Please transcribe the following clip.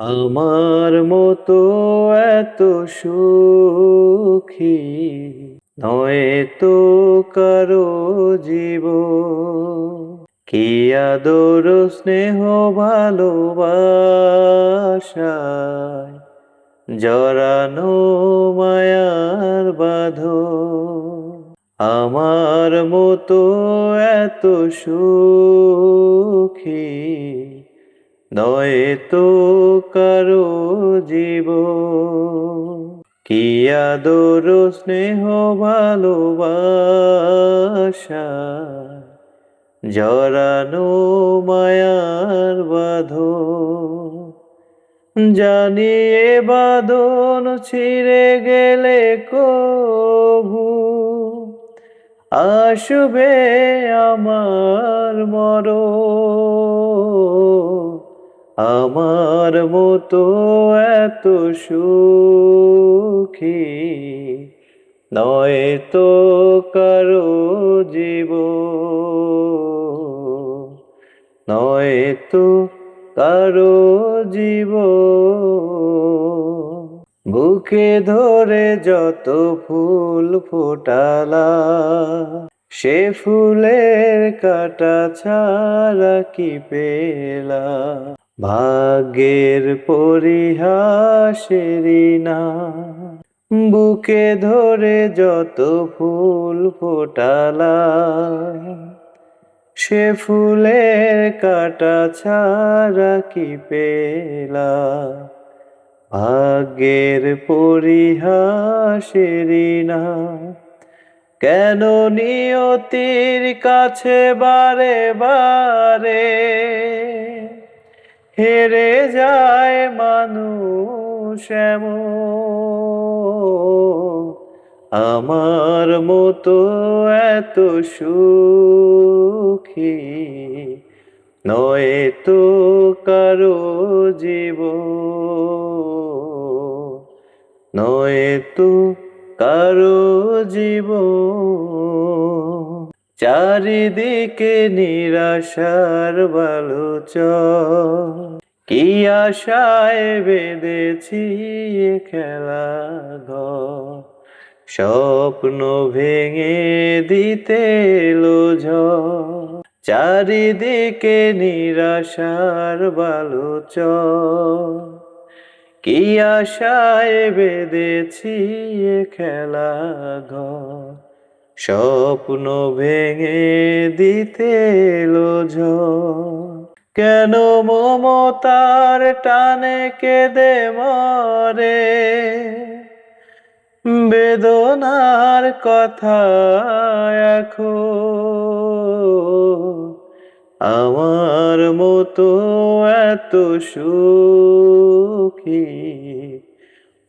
আমার মতো এত সুখী নয় তো কারও জীব কি আদর, স্নেহ, ভালোবাসায় জরানো মায়ার বাঁধ আমার মতো এত সুখী নয় তো কারও জীব কি আদর স্নেহ ভালোবাসা জরানো মায়ার বাঁধ জানিয়ে বাদন ছিঁড়ে গেলে কভু আসবে আমার মর আমার মতো এত সুখী নয় তো কারও জীব নয় তো কারও জীব বুকে ধরে যত ফুল ফোটালা, সে ফুলের কাটা ছাড়া কি পেলা? ভাগ্যের পরিহাসেরই না। বুকে ধরে যত ফুল ফোটালা সে ফুলের কাটা ছাড়া কি পেলা ভাগ্যের পরিহাসেরই না। কেন নিয়তির কাছে বারে বারে হেরে যায় মানুষ আমার মতো এত সুখী নয় তো কারও জীব নয় তো কারও জীব চারিদিকে নিরাশার বালুচ কি আশায় বেঁধেছি খেলা ঘর। স্বপ্ন ভেঙে দিতে এলো ঝড়। চারিদিকে নিরাশার বালুচ কি আশায় বেঁধেছি খেলা ঘর। স্বপ্ন ভেঙে দিতে ঝড়। কেন মমতার টানে কেঁদে মরে? বেদনার কথা এখন আমার মতো এত সুখী